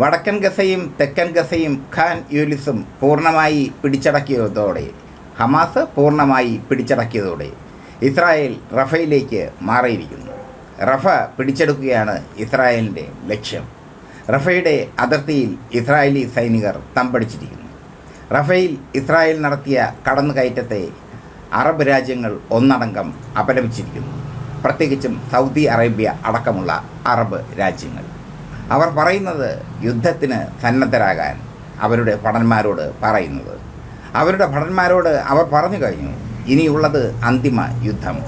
വടക്കൻ ഗസയും തെക്കൻ ഗസയും ഖാൻ യൂലിസും പൂർണമായി പിടിച്ചടക്കിയതോടെ ഹമാസ് പൂർണമായി പിടിച്ചടക്കിയതോടെ ഇസ്രായേൽ റഫയിലേക്ക് മാറിയിരിക്കുന്നു. റഫ പിടിച്ചെടുക്കുകയാണ് ഇസ്രായേലിന്റെ ലക്ഷ്യം. റഫയുടെ അതിർത്തിയിൽ ഇസ്രായേലി സൈനികർ തമ്പടിച്ചിരിക്കുന്നു. റഫയിൽ ഇസ്രായേൽ നടത്തിയ കടന്നുകയറ്റത്തെ അറബ് രാജ്യങ്ങൾ ഒന്നടങ്കം അപലപിച്ചിരിക്കുന്നു. പ്രത്യേകിച്ചും സൗദി അറേബ്യ അടക്കമുള്ള അറബ് രാജ്യങ്ങൾ. അവർ പറയുന്നത് യുദ്ധത്തിന് സന്നദ്ധരാകാൻ അവരുടെ ഭടന്മാരോട് പറയുന്നത്. അവരുടെ ഭടന്മാരോട് അവർ പറഞ്ഞു കഴിഞ്ഞു ഇനിയുള്ളത് അന്തിമ യുദ്ധം.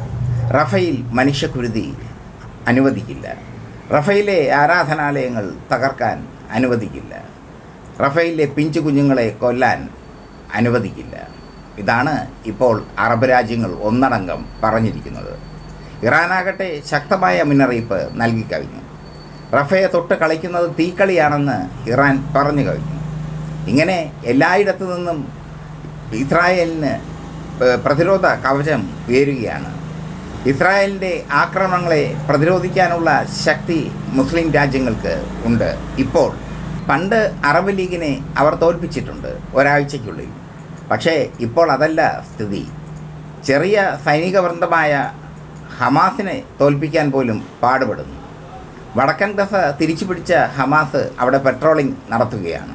റഫയിൽ മനുഷ്യക്കുരുതി അനുവദിക്കില്ല. റഫയിലെ ആരാധനാലയങ്ങൾ തകർക്കാൻ അനുവദിക്കില്ല. റഫയിലെ പിഞ്ചു കുഞ്ഞുങ്ങളെ കൊല്ലാൻ അനുവദിക്കില്ല. ഇതാണ് ഇപ്പോൾ അറബ് രാജ്യങ്ങൾ ഒന്നടങ്കം പറഞ്ഞിരിക്കുന്നത്. ഇറാനാകട്ടെ ശക്തമായ മുന്നറിയിപ്പ് നൽകിക്കഴിഞ്ഞു റഫയെ തൊട്ട് കളിക്കുന്നത് തീക്കളിയാണെന്ന് ഇറാൻ പറഞ്ഞു കഴിഞ്ഞു. ഇങ്ങനെ എല്ലായിടത്തു നിന്നും ഇസ്രായേലിന് പ്രതിരോധ കവചം ഉയരുകയാണ്. ഇസ്രായേലിന്റെ ആക്രമണങ്ങളെ പ്രതിരോധിക്കാനുള്ള ശക്തി മുസ്ലിം രാജ്യങ്ങൾക്ക് ഉണ്ട്. ഇപ്പോൾ പണ്ട് അറബ് ലീഗിനെ അവർ തോൽപ്പിച്ചിട്ടുണ്ട് ഒരാഴ്ചയ്ക്കുള്ളിൽ. പക്ഷേ ഇപ്പോൾ അതല്ല സ്ഥിതി. ചെറിയ സൈനിക വൃന്ദമായ ഹമാസിനെ തോൽപ്പിക്കാൻ പോലും പാടുപെടുന്നു. വടക്കൻ ഗസ തിരിച്ചു പിടിച്ച ഹമാസ് അവിടെ പെട്രോളിംഗ് നടത്തുകയാണ്.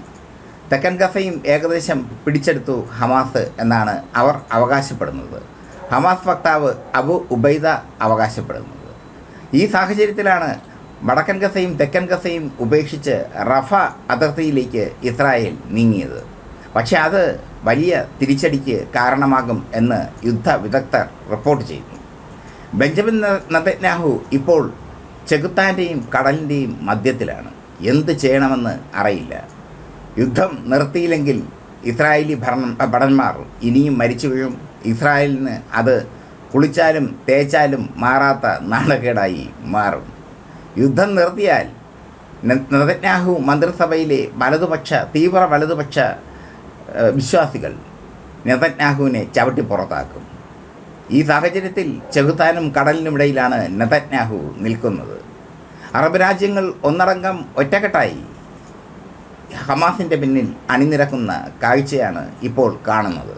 തെക്കൻ ഗസയും ഏകദേശം പിടിച്ചെടുത്തു ഹമാസ് എന്നാണ് അവർ അവകാശപ്പെടുന്നത്. ഹമാസ് വക്താവ് അബു ഉബൈദ അവകാശപ്പെടുന്നത്. ഈ സാഹചര്യത്തിലാണ് വടക്കൻ ഗസയും തെക്കൻ ഗസയും ഉപേക്ഷിച്ച് റഫ അതിർത്തിയിലേക്ക് ഇസ്രായേൽ നീങ്ങിയത്. പക്ഷേ അത് വലിയ തിരിച്ചടിക്ക് കാരണമാകും എന്ന് യുദ്ധ വിദഗ്ധർ റിപ്പോർട്ട് ചെയ്യുന്നു. ബെഞ്ചമിൻ നതന്യാഹു ഇപ്പോൾ ചെകുത്താന്റെയും കടലിന്റെയും മധ്യത്തിലാണ്. എന്ത് ചെയ്യണമെന്ന് അറിയില്ല. യുദ്ധം നിർത്തിയില്ലെങ്കിൽ ഇസ്രായേലി ഭരണം ഭടന്മാർ ഇനിയും മരിച്ചു വീഴും. ഇസ്രായേലിന് അത് കുളിച്ചാലും തേച്ചാലും മാറാത്ത നാണക്കേടായി മാറും. യുദ്ധം നിർത്തിയാൽ നെതന്യാഹു മന്ത്രിസഭയിലെ വലതുപക്ഷ തീവ്ര വലതുപക്ഷ വിശ്വാസികൾ നെതന്യാഹുവിനെ ചവിട്ടി പുറത്താക്കും. ഈ സാഹചര്യത്തിൽ ചെകുത്താനും കടലിനുമിടയിലാണ് നെതന്യാഹു നിൽക്കുന്നത്. അറബ് രാജ്യങ്ങൾ ഒന്നടങ്കം ഒറ്റക്കെട്ടായി. ഹമാസിന്റെ പിന്നിൽ അണിനിരക്കുന്ന കാഴ്ചയാണ് ഇപ്പോൾ കാണുന്നത്.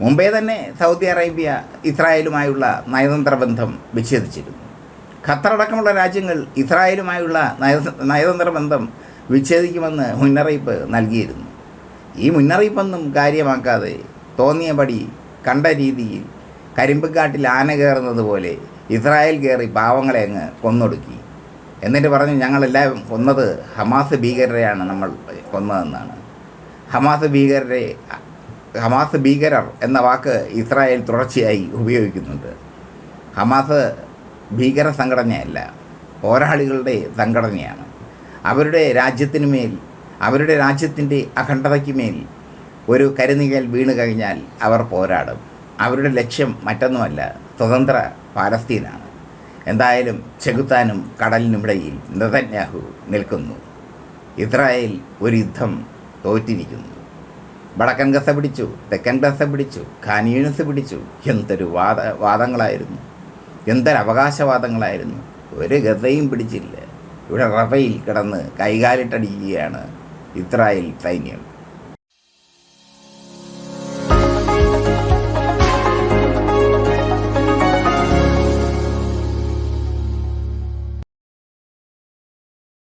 മുമ്പേ തന്നെ സൗദി അറേബ്യ ഇസ്രായേലുമായുള്ള നയതന്ത്ര ബന്ധം വിച്ഛേദിച്ചിരുന്നു. ഖത്തറടക്കമുള്ള രാജ്യങ്ങൾ ഇസ്രായേലുമായുള്ള നയ നയതന്ത്ര ബന്ധം വിച്ഛേദിക്കുമെന്ന് മുന്നറിയിപ്പ് നൽകിയിരുന്നു. ഈ മുന്നറിയിപ്പൊന്നും കാര്യമാക്കാതെ തോന്നിയപടി കണ്ട രീതിയിൽ കരിമ്പുകാട്ടിൽ ആന കയറുന്നത് പോലെ ഇസ്രായേൽ കയറി പാവങ്ങളെ അങ്ങ് കൊന്നൊടുക്കി. എന്നിട്ട് പറഞ്ഞു ഞങ്ങളെല്ലാം കൊന്നത് ഹമാസ് ഭീകരരെയാണ് നമ്മൾ കൊന്നതെന്നാണ്. ഹമാസ് ഭീകരരെ ഹമാസ് ഭീകരർ എന്ന വാക്ക് ഇസ്രായേൽ തുടർച്ചയായി ഉപയോഗിക്കുന്നുണ്ട്. ഹമാസ് ഭീകര സംഘടനയല്ല പോരാളികളുടെ സംഘടനയാണ്. അവരുടെ രാജ്യത്തിനു മേൽ അവരുടെ രാജ്യത്തിന്റെ അഖണ്ഡതയ്ക്ക് മേൽ ഒരു കരുനികൽ വീണ് കഴിഞ്ഞാൽ അവർ പോരാടും. അവരുടെ ലക്ഷ്യം മറ്റൊന്നുമല്ല സ്വതന്ത്ര പാലസ്തീനാണ്. എന്തായാലും ചെകുത്താനും കടലിനുമിടയിൽ നെതന്യാഹു നിൽക്കുന്നു. ഇസ്രായേൽ ഒരു യുദ്ധം തോറ്റിരിക്കുന്നു. വടക്കൻ ഗസ പിടിച്ചു തെക്കൻ ഗസ പിടിച്ചു ഖാനിയൂനസ് പിടിച്ചു. എന്തൊരു വാദ വാദങ്ങളായിരുന്നു. എന്തൊരു അവകാശവാദങ്ങളായിരുന്നു ഒരു ഗസയും പിടിച്ചില്ല. ഇവിടെ റഫയിൽ കിടന്ന് കൈകാലിട്ടടിക്കുകയാണ് ഇസ്രായേൽ സൈന്യം.